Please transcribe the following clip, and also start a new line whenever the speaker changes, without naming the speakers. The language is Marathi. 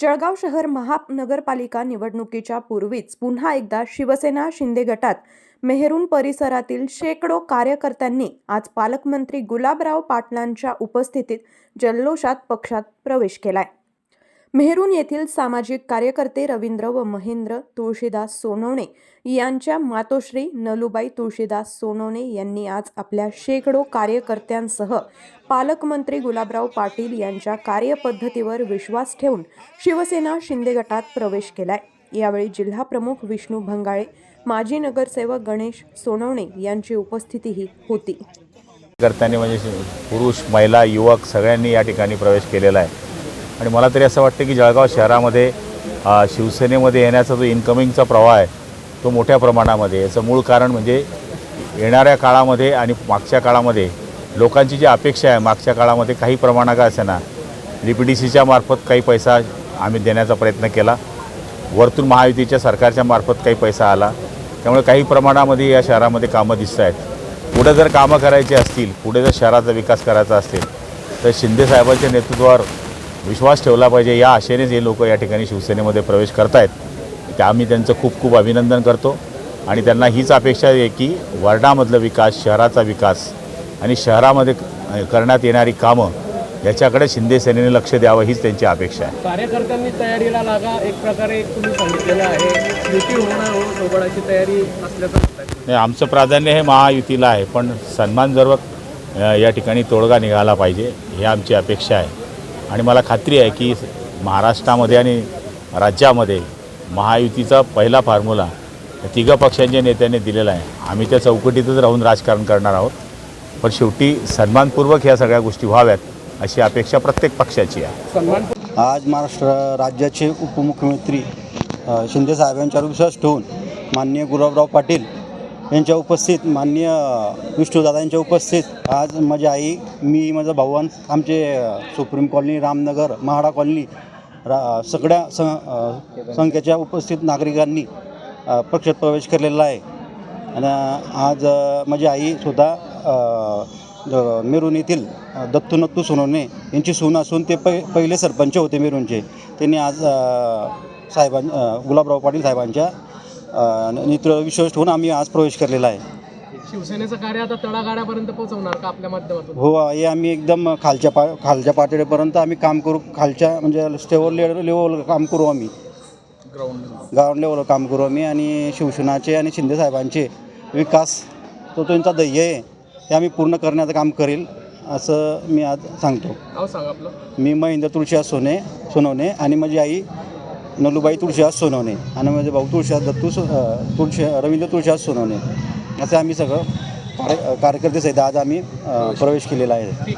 जळगाव शहर महानगरपालिका निवडणुकीच्या पूर्वीच पुन्हा एकदा शिवसेना शिंदे गटात मेहरून परिसरातील शेकडो कार्यकर्त्यांनी आज पालकमंत्री गुलाबराव पाटलांच्या उपस्थितीत जल्लोषात पक्षात प्रवेश केलाय. मेहरून येथील सामाजिक कार्यकर्ते रवींद्र व महेंद्र तुळशीदास सोनवणे यांच्या मातोश्री नलुबाई तुळशीदास सोनवणे यांनी आज आपल्या शेकडो कार्यकर्त्यांसह पालकमंत्री गुलाबराव पाटील यांच्या कार्यपद्धतीवर विश्वास ठेवून शिवसेना शिंदे गटात प्रवेश केलाय. यावेळी जिल्हाप्रमुख विष्णू भंगाळे माजी नगरसेवक गणेश सोनवणे यांची उपस्थितीही होती.
करताना म्हणजे पुरुष महिला युवक सगळ्यांनी या ठिकाणी प्रवेश केलेला आहे. आणि मला तरी असं वाटतं की जळगाव शहरामध्ये शिवसेनेमध्ये येण्याचा जो इन्कमिंगचा प्रवाह आहे तो मोठ्या प्रमाणामध्ये याचं मूळ कारण म्हणजे येणाऱ्या काळामध्ये आणि मागच्या काळामध्ये लोकांची जी अपेक्षा आहे मागच्या काळामध्ये काही प्रमाणात का असेना डी पी डी सीच्या मार्फत काही पैसा आम्ही देण्याचा प्रयत्न केला. वरतून महायुतीच्या सरकारच्या मार्फत काही पैसा आला. त्यामुळे काही प्रमाणामध्ये या शहरामध्ये कामं दिसत आहेत. पुढे जर कामं करायची असतील पुढे जर शहराचा विकास करायचा असेल तर शिंदे साहेबांच्या नेतृत्वावर विश्वास ठेवला पाहिजे. या आशेनेच हे लोक या ठिकाणी शिवसेनेमध्ये प्रवेश करतायत. त्या आम्ही त्यांचं खूप खूप अभिनंदन करतो. आणि त्यांना हीच अपेक्षा आहे की वर्णामधलं विकास शहराचा विकास आणि शहरामध्ये करण्यात येणारी कामं याच्याकडे शिंदे सेनेने लक्ष द्यावं हीच त्यांची अपेक्षा आहे.
कार्यकर्त्यांनी तयारीला लागा. एक प्रकारे तुम्ही सांगितलेलं आहे. युती होणार तयारी असल्याचं.
नाही आमचं प्राधान्य हे महायुतीला आहे. पण सन्मानजनक अ, या ठिकाणी तोडगा निघाला पाहिजे ही आमची अपेक्षा आहे. आणि मला खात्री आहे की महाराष्ट्रामध्ये आणि राज्यामध्ये महायुतीचा पहिला फॉर्म्युला तिघं पक्षांच्या नेत्यांनी दिलेला आहे. आम्ही त्या चौकटीतच राहून राजकारण करणार आहोत. पण शेवटी सन्मानपूर्वक ह्या सगळ्या गोष्टी व्हाव्यात अशी अपेक्षा प्रत्येक पक्षाची आहे.
आज महाराष्ट्र राज्याचे उपमुख्यमंत्री शिंदेसाहेबांच्या शिंदे विश्वास ठेवून माननीय गुलाबराव पाटील यांच्या उपस्थित माननीय विष्णूदादा यांच्या उपस्थित आज माझी आई मी माझा भाऊन आमचे supreme colony Ramnagar MHADA colony रा सगळ्या सं संख्येच्या उपस्थित नागरिकांनी पक्षात प्रवेश केलेला आहे. आणि आज माझी आईसुद्धा मेरून येथील दत्तू नत्तू सोनवणे यांची सून असून ते पै पहिले सरपंच होते मेरूनचे. त्यांनी आज साहेबां गुलाबराव पाटील साहेबांच्या नेतृत्व विश्वास ठेवून आम्ही आज प्रवेश केलेला आहे.
शिवसेनेचं कार्य आता तळागाळापर्यंत पोहोचवणार का आपल्या माध्यमातून?
हो हे आम्ही एकदम खालच्या पा खालच्या पातळीपर्यंत आम्ही काम करू. खालच्या म्हणजे स्टेवर लेवल काम करू आम्ही.
ग्राउंड
ग्राउंड लेवलवर काम करू आम्ही आणि शिवसेनाचे आणि शिंदे साहेबांचे विकास तो त्यांचा ध्येय आहे. ते आम्ही पूर्ण करण्याचं काम करेल असं मी आज सांगतो.
सांग आपलं.
मी महेंद्र तुळशीदास सोने सोनवणे आणि माझी आई नलुबाई तुळशीदास सोनवणे. आणि माझे भाऊ तुळशीदास दत्तू सो तुळशी रवींद्र तुळशीदास सोनवणे. असं आम्ही सगळं कार्य कार्यकर्ते सहित आज आम्ही प्रवेश केलेला आहे.